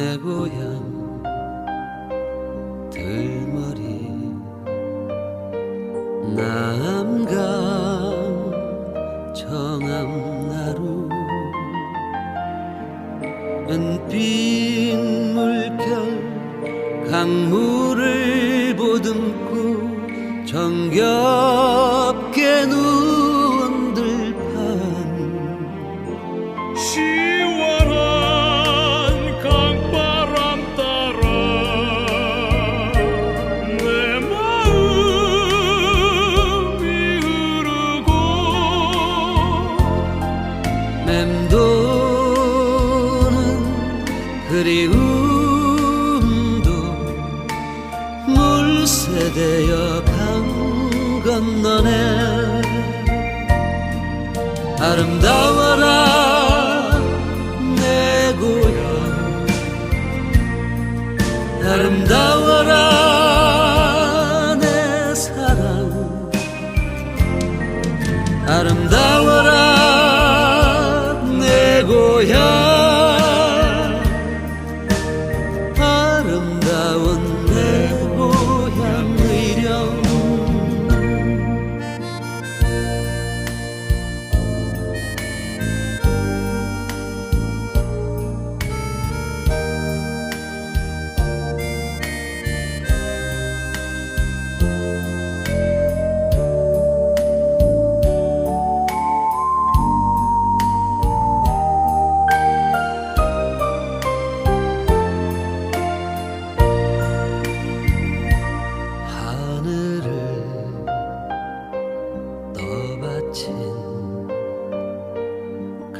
내 고향 들머리. 남감 청암나루. 은빛 물결 강물을 보듬고 정겹게 누 그리움도 물새되어 강 건너네. 아름다워라 내 고향. 아름다워라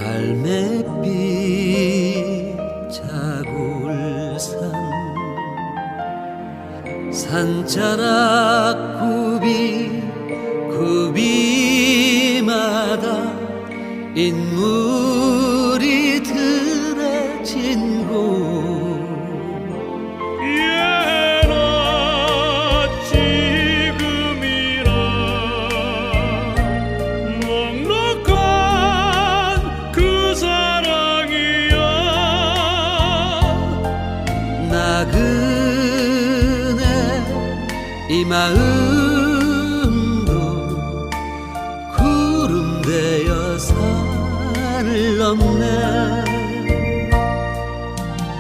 갈매빛 자굴산 산자락 굽이 굽이마다 인물이 들어진 그네 이 마음도 구름 되어 산을 넘네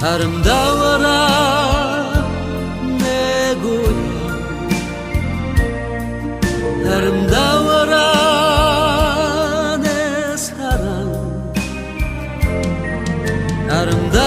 아름다워라 내 고향. 아름다워라 내 사랑. 아름다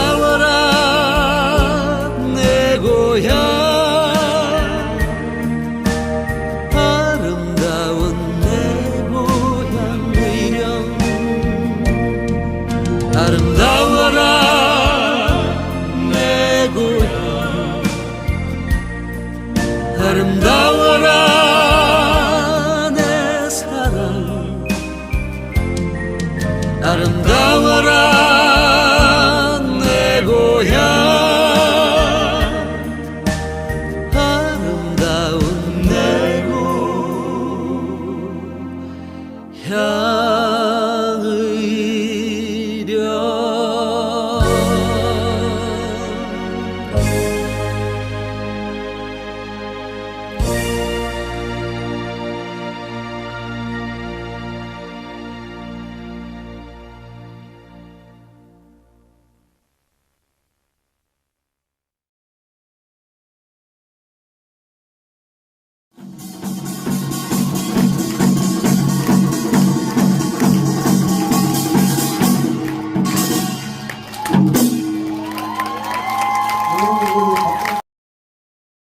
아름다운